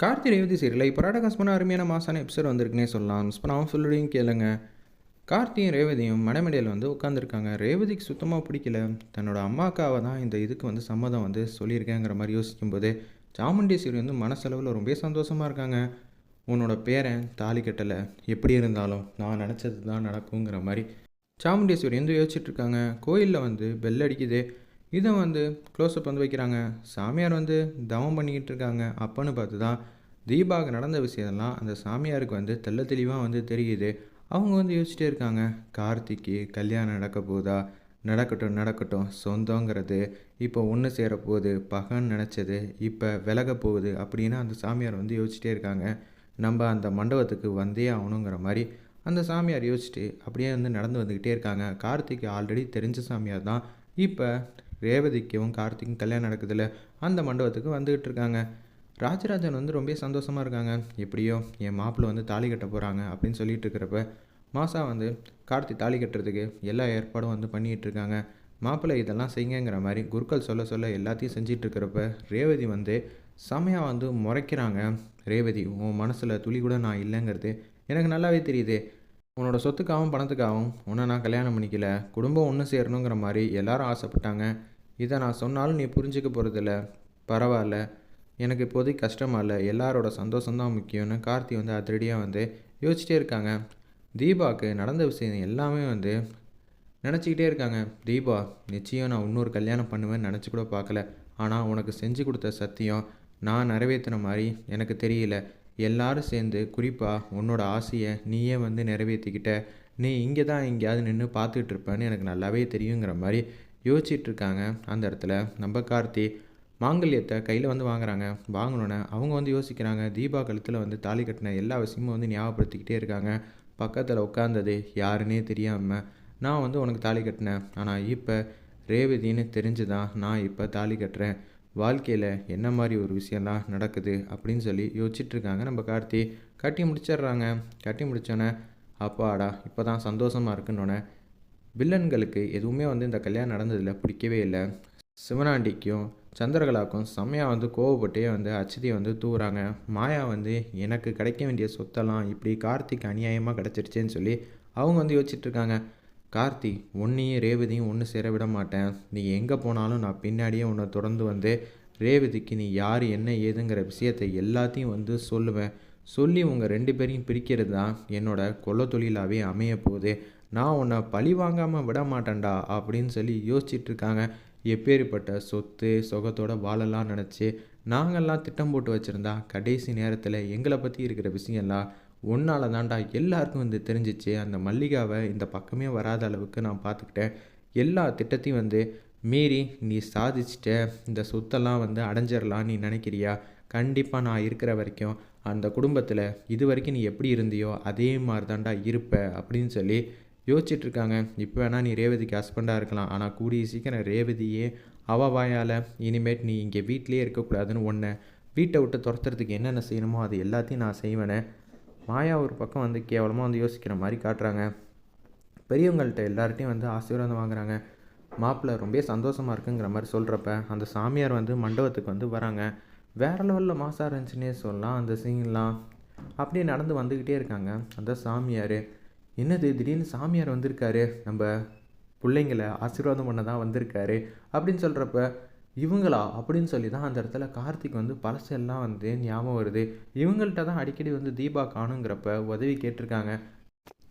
Karthi Revathi serial இப்போ ராடகாஸ்மான அருமையான மாசான எபிசோட் வந்திருக்குன்னே சொல்லலாம். இப்போ நான் சொல்லுடையும் கேளுங்க. கார்த்தியும் ரேவதியும் மடமேடையில் வந்து உட்காந்துருக்காங்க ரேவதிக்கு சுத்தமாக பிடிக்கல. தன்னோட அம்மாக்காவை தான் இந்த இதுக்கு வந்து சம்மதம் வந்து சொல்லியிருக்கேங்கிற மாதிரி யோசிக்கும்போது சாமுண்டேஸ்வரி வந்து மனசளவில் ரொம்ப சந்தோஷமாக இருக்காங்க. உன்னோட பேரன் தாலி கட்டலை. எப்படி இருந்தாலும் நான் நினச்சது தான் நடக்குங்கிற மாதிரி சாமுண்டேஸ்வரி வந்து யோசிச்சுட்ருக்காங்க கோயிலில் வந்து பெல் அடிக்குது. இதை வந்து க்ளோஸ்அப் வந்து வைக்கிறாங்க. சாமியார் வந்து தவம் பண்ணிக்கிட்டு இருக்காங்க. அப்பன்னு பார்த்து தான் தீபாவுக்கு நடந்த விஷயம்லாம் அந்த சாமியாருக்கு வந்து தெள்ள தெளிவாக வந்து தெரியுது. அவங்க வந்து யோசிச்சிட்டே இருக்காங்க. கார்த்திக்கு கல்யாணம் நடக்க போதா? நடக்கட்டும் நடக்கட்டும். சொந்தங்கிறது இப்போ ஒன்று சேர போகுது பகன்னு நினச்சது இப்போ விலக போகுது அப்படின்னு அந்த சாமியார் வந்து யோசிச்சிட்டே இருக்காங்க. நம்ம அந்த மண்டபத்துக்கு வந்தே ஆகணுங்கிற மாதிரி அந்த சாமியார் யோசிச்சுட்டு அப்படியே வந்து நடந்து வந்துக்கிட்டே இருக்காங்க. கார்த்திக் ஆல்ரெடி தெரிஞ்ச சாமியார் தான் இப்போ ரேவதிக்கும் கார்த்திக்கும் கல்யாணம் நடக்குதுல்ல அந்த மண்டபத்துக்கு வந்துக்கிட்டு இருக்காங்க. ராஜராஜன் வந்து ரொம்ப சந்தோஷமாக இருக்காங்க. எப்படியோ என் மாப்பிள்ளை வந்து தாலி கட்ட போகிறாங்க அப்படின்னு சொல்லிட்டு இருக்கிறப்ப மாசா வந்து கார்த்தி தாலி கட்டுறதுக்கு எல்லா ஏற்பாடும் வந்து பண்ணிகிட்டு இருக்காங்க. மாப்பிள்ளை இதெல்லாம் செய்யுங்கிற மாதிரி குருக்கள் சொல்ல சொல்ல எல்லாத்தையும் செஞ்சிட்டு இருக்கிறப்ப ரேவதி வந்து செமையாக வந்து முறைக்கிறாங்க. ரேவதி உன் மனசில் துளி கூட நான் இல்லைங்கிறது எனக்கு நல்லாவே தெரியுது. உன்னோட சொத்துக்காகவும் பணத்துக்காகவும் உன்னை நான் கல்யாணம் பண்ணிக்கல. குடும்பம் ஒன்று சேரணுங்கிற மாதிரி எல்லாரும் ஆசைப்பட்டாங்க. இதை நான் சொன்னாலும் நீ புரிஞ்சுக்க போகிறதில்ல பரவாயில்ல. எனக்கு இப்போதைக்கு கஷ்டமாக இல்லை. எல்லாரோட சந்தோஷம்தான் முக்கியம்னு கார்த்தி வந்து அதிரடியாக வந்து யோசிச்சிட்டே இருக்காங்க. தீபாவுக்கு நடந்த விஷயம் எல்லாமே வந்து நினச்சிக்கிட்டே இருக்காங்க. தீபா நிச்சயம் நான் இன்னொரு கல்யாணம் பண்ணுவேன்னு நினச்சி கூட பார்க்கல. ஆனால் உனக்கு செஞ்சு கொடுத்த சத்தியம் நான் நிறைவேற்றின மாதிரி எனக்கு தெரியல. எல்லாரும் சேர்ந்து குறிப்பாக உன்னோட ஆசையை நீயே வந்து நிறைவேற்றிக்கிட்ட நீ இங்கே தான் எங்கேயாவது நின்று பார்த்துட்டு இருப்பேன்னு எனக்கு நல்லாவே தெரியுங்கிற மாதிரி யோசிச்சுட்டு இருக்காங்க அந்த இடத்துல நம்ம கார்த்தி மாங்கல்யத்தை கையில் வந்து வாங்குறாங்க. வாங்கினோன்னே அவங்க வந்து யோசிக்கிறாங்க. தீபா கழுத்தில் வந்து தாலி கட்டின எல்லா விஷயமும் வந்து ஞாபகப்படுத்திக்கிட்டே இருக்காங்க. பக்கத்தில் உட்காந்தது யாருன்னே தெரியாமல் நான் வந்து உனக்கு தாலி கட்டினேன். ஆனால் இப்போ ரேவதின்னு தெரிஞ்சு தான் நான் இப்போ தாலி கட்டுறேன். வாழ்க்கையில் என்ன மாதிரி ஒரு விஷயம்லாம் நடக்குது? அப்படின்னு சொல்லி யோசிச்சுட்டு இருக்காங்க நம்ம கார்த்தி. கட்டி முடிச்சிடுறாங்க. கட்டி முடித்தோன்னே அப்பாடா இப்போ தான் சந்தோஷமாக இருக்குன்னொன்னே வில்லன்களுக்கு எதுவுமே வந்து இந்த கல்யாணம் நடந்ததில் பிடிக்கவே இல்லை. சிவனாண்டிக்கும் சந்திரகலாக்கும் செம்மையாக வந்து கோவப்பட்டே வந்து அச்சதியை வந்து தூவுறாங்க. மாயா வந்து எனக்கு கிடைக்க வேண்டிய சொத்தெல்லாம் இப்படி கார்த்திக் அநியாயமாக கிடச்சிருச்சேன்னு சொல்லி அவங்க வந்து யோசிச்சுட்ருக்காங்க கார்த்தி உன்னையும் ரேவதியும் ஒன்று சேர விட மாட்டேன். நீ எங்கே போனாலும் நான் பின்னாடியே உன்னை தொடர்ந்து வந்து ரேவதிக்கு நீ யார் என்ன ஏதுங்கிற விஷயத்தை எல்லாத்தையும் வந்து சொல்லுவேன். சொல்லி உங்கள் ரெண்டு பேரையும் பிரிக்கிறது தான் என்னோட கொல்ல தொழிலாகவே அமைய போகுது. நான் உன்னை பழி வாங்காமல் விட மாட்டேன்டா அப்படின்னு சொல்லி யோசிச்சுட்டு இருக்காங்க எப்பேற்பட்ட சொத்து சுகத்தோட வாழலாம் நினச்சி நாங்கள்லாம் திட்டம் போட்டு வச்சுருந்தா கடைசி நேரத்தில் எங்களை பற்றி இருக்கிற விஷயம்லாம் ஒன்னால தான்டா எல்லாருக்கும் வந்து தெரிஞ்சிச்சு. அந்த மல்லிகாவை இந்த பக்கமே வராத அளவுக்கு நான் பார்த்துக்கிட்டேன் எல்லா திட்டத்தையும் வந்து மீறி நீ சாதிச்சிட்ட இந்த சொத்தெல்லாம் வந்து அடைஞ்சிடலாம் நீ நினைக்கிறியா? கண்டிப்பாக நான் இருக்கிற வரைக்கும் அந்த குடும்பத்தில் இது வரைக்கும் நீ எப்படி இருந்தியோ அதே மாதிரி தான்டா இருப்ப அப்படின்னு சொல்லி யோசிச்சுட்டு இருக்காங்க இப்போ வேணால் நீ ரேவதிக்கு ஹஸ்பண்டாக இருக்கலாம். ஆனால் கூடிய சீக்கிரம் ரேவதியே அவ வாயால் இனிமேட் நீ இங்கே வீட்டிலே இருக்கக்கூடாதுன்னு ஒன்று வீட்டை விட்டு துரத்துறதுக்கு என்னென்ன செய்யணுமோ அது எல்லாத்தையும் நான் செய்வேனே. மாயா ஒரு பக்கம் வந்து கேவலமாக வந்து யோசிக்கிற மாதிரி காட்டுறாங்க. பெரியவங்கள்ட்ட எல்லார்ட்டையும் வந்து ஆசீர்வாதம் வாங்குறாங்க. மாப்பிள்ளை ரொம்ப சந்தோஷமாக இருக்குங்கிற மாதிரி சொல்கிறப்ப அந்த சாமியார் வந்து மண்டபத்துக்கு வந்து வராங்க. வேறு லெவலில் மாசாக இருந்துச்சுன்னே சொல்லலாம் அந்த சீன்லாம் அப்படியே நடந்து வந்துக்கிட்டே இருக்காங்க அந்த சாமியார். என்னது? திடீர்னு சாமியார் வந்திருக்காரு. நம்ம பிள்ளைங்களை ஆசீர்வாதம் பண்ண தான் வந்திருக்காரு. அப்படின்னு சொல்கிறப்ப இவங்களா? அப்படின்னு சொல்லி தான் அந்த இடத்துல கார்த்திக் வந்து பழசெல்லாம் வந்து ஞாபகம் வருது. இவங்கள்ட்ட தான் அடிக்கடி வந்து தீபா காணுங்கிறப்ப உதவி கேட்டிருக்காங்க.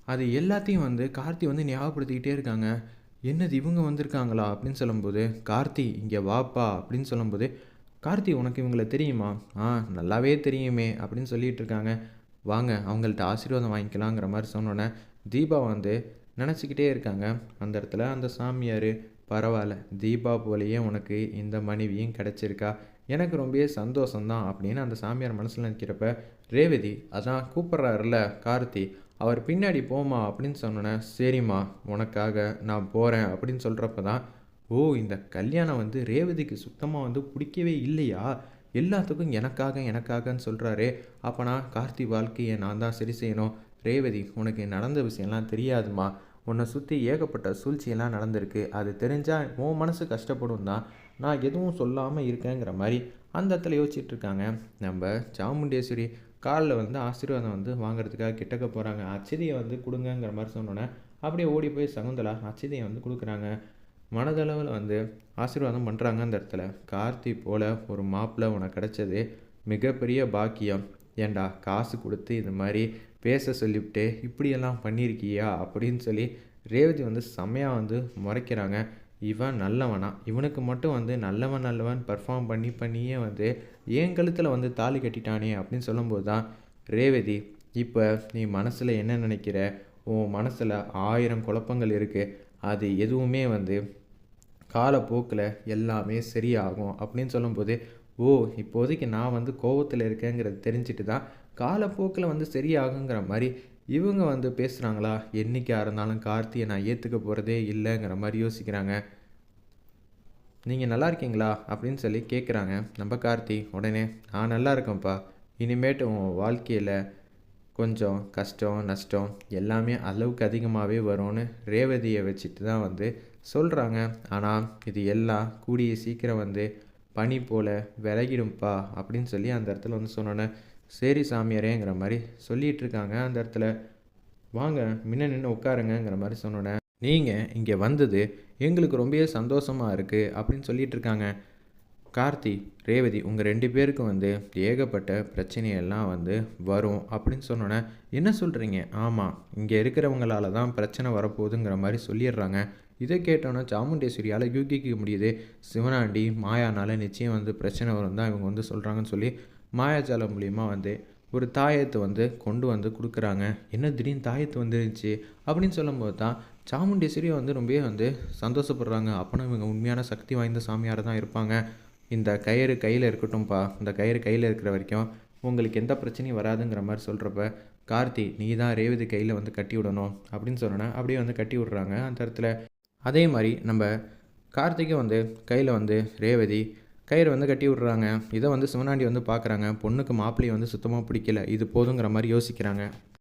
அது எல்லாத்தையும் வந்து கார்த்தி வந்து ஞாபகப்படுத்திக்கிட்டே இருக்காங்க. என்னது? இவங்க வந்திருக்காங்களா? அப்படின்னு சொல்லும்போது கார்த்தி இங்கே வாப்பா. அப்படின்னு சொல்லும்போது கார்த்தி உனக்கு இவங்கள தெரியுமா? ஆ நல்லாவே தெரியுமே. அப்படின்னு சொல்லிகிட்டு இருக்காங்க. வாங்க அவங்கள்ட்ட ஆசீர்வாதம் வாங்கிக்கலாங்கிற மாதிரி சொன்னோன்னே தீபா வந்து நினச்சிக்கிட்டே இருக்காங்க. அந்த இடத்துல அந்த சாமியார் பரவாயில்ல தீபா போலேயே உனக்கு இந்த மனைவியும் கிடச்சிருக்கா? எனக்கு ரொம்பவே சந்தோஷம்தான் அப்படின்னு அந்த சாமியார் மனசில் நினைக்கிறப்ப ரேவதி அதான் கூப்பிட்றாருல கார்த்தி அவர் பின்னாடி போமா அப்படின்னு சொன்னோன்னே சரிம்மா உனக்காக நான் போகிறேன் அப்படின்னு சொல்கிறப்ப தான் ஓ இந்த கல்யாணம் வந்து ரேவதிக்கு சுத்தமாக வந்து பிடிக்கவே இல்லையா? எல்லாத்துக்கும் எனக்காக எனக்காகன்னு சொல்கிறாரு அப்போனா கார்த்தி வாழ்க்கையை நான் தான் சரி செய்யணும். ரேவதி உனக்கு நடந்த விஷயம்லாம் தெரியாதுமா? உன்னை சுற்றி ஏகப்பட்ட சூழ்ச்சியெல்லாம் நடந்திருக்கு. அது தெரிஞ்சால் உன் மனசு கஷ்டப்படும் தான். நான் எதுவும் சொல்லாமல் இருக்கேங்கிற மாதிரி அந்த இடத்துல யோசிச்சுட்டு இருக்காங்க. நம்ம சாமுண்டேஸ்வரி காலில் வந்து ஆசீர்வாதம் வந்து வாங்குறதுக்காக கிட்டக்க போகிறாங்க அச்சதியை வந்து கொடுங்கங்கிற மாதிரி சொன்னோன்னே அப்படியே ஓடி போய் சகுந்தலா அச்சதியை வந்து கொடுக்குறாங்க. மனதளவில் வந்து ஆசீர்வாதம் பண்ணுறாங்க அந்த இடத்துல. கார்த்தி போல் ஒரு மாப்பிள்ளை உனக்கு கிடச்சது மிகப்பெரிய பாக்கியம். ஏண்டா காசு கொடுத்து இது மாதிரி பேச சொல்லிவிட்டு இப்படியெல்லாம் பண்ணியிருக்கியா? அப்படின்னு சொல்லி ரேவதி வந்து செம்மையாக வந்து முறைக்கிறாங்க. இவன் நல்லவனா? இவனுக்கு மட்டும் வந்து நல்லவன் நல்லவன் பர்ஃபார்ம் பண்ணி பண்ணியே வந்து என் கழுத்தில் வந்து தாலி கட்டிட்டானே அப்படின்னு சொல்லும்போது தான் ரேவதி இப்போ நீ மனசில் என்ன நினைக்கிற? உன் மனசில் ஆயிரம் குழப்பங்கள் இருக்குது அது எதுவுமே வந்து காலப்போக்கில் எல்லாமே சரியாகும் அப்படின்னு சொல்லும்போது ஓ இப்போதைக்கு நான் வந்து கோவத்தில் இருக்கேங்கிறது தெரிஞ்சுட்டு தான் காலப்போக்கில் வந்து சரியாகுங்கிற மாதிரி இவங்க வந்து பேசுகிறாங்களா என்றைக்காக இருந்தாலும் கார்த்தியை நான் ஏற்றுக்க போகிறதே இல்லைங்கிற மாதிரி யோசிக்கிறாங்க. நீங்கள் நல்லா இருக்கீங்களா? அப்படின்னு சொல்லி கேட்குறாங்க நம்ம கார்த்தி உடனே நான் நல்லா இருக்கேன்ப்பா. இனிமேட்டு உன் வாழ்க்கையில் கொஞ்சம் கஷ்டம் நஷ்டம் எல்லாமே அளவுக்கு அதிகமாகவே வரும்னு ரேவதியை வச்சுட்டு தான் வந்து சொல்கிறாங்க ஆனால் இது எல்லாம் கூடிய சீக்கிரம் வந்து பனி போல் விலகிடும்ப்பா அப்படின்னு சொல்லி அந்த இடத்துல வந்து சொன்னோன்னே சரி சாமியாரேங்கிற மாதிரி சொல்லிகிட்டு இருக்காங்க அந்த இடத்துல. வாங்க முன்ன நின்று உட்காருங்கங்கிற மாதிரி சொன்னோன்னே நீங்கள் இங்கே வந்தது எங்களுக்கு ரொம்பவே சந்தோஷமாக இருக்குது அப்படின்னு சொல்லிகிட்டு இருக்காங்க. கார்த்தி ரேவதி உங்கள் ரெண்டு பேருக்கும் வந்து ஏகப்பட்ட பிரச்சனையெல்லாம் வந்து வரும் அப்படின்னு சொன்னோன்னே என்ன சொல்கிறீங்க ஆமாம் இங்கே இருக்கிறவங்களால தான் பிரச்சனை வரப்போகுதுங்கிற மாதிரி சொல்லிடுறாங்க. இதை கேட்டோன்னே சாமுண்டேஸ்வரியால் யூகிக்க முடியுது. சிவனாண்டி மாயானால் நிச்சயம் வந்து பிரச்சனை வரும் தான் இவங்க வந்து சொல்கிறாங்கன்னு சொல்லி மாயாஜாலம் மூலிமா வந்து ஒரு தாயத்தை வந்து கொண்டு வந்து கொடுக்குறாங்க. என்ன திடீர்னு தாயத்து வந்துருச்சு? அப்படின்னு சொல்லும்போது தான் சாமுண்டேஸ்வரியை வந்து ரொம்பவே வந்து சந்தோஷப்படுறாங்க. அப்போனா இவங்க உண்மையான சக்தி வாய்ந்த சாமியார் தான் இருப்பாங்க. இந்த கயிறு கையில் இருக்கட்டும்ப்பா இந்த கயிறு கையில் இருக்கிற வரைக்கும் உங்களுக்கு எந்த பிரச்சனையும் வராதுங்கிற மாதிரி சொல்கிறப்ப கார்த்தி நீ தான் ரேவதி கையில் வந்து கட்டி விடணும் அப்படின்னு சொன்னோன்னே அப்படியே வந்து கட்டி விட்றாங்க. அந்த இடத்துல அதே மாதிரி நம்ம கார்த்திகை வந்து கையில் வந்து ரேவதி கயிறு வந்து கட்டி விட்றாங்க. இதை வந்து சிவனாண்டி வந்து பார்க்குறாங்க பொண்ணுக்கு மாப்பிள்ளையை வந்து சுத்தமாக பிடிக்கல. இது போதுங்கிற மாதிரி யோசிக்கிறாங்க.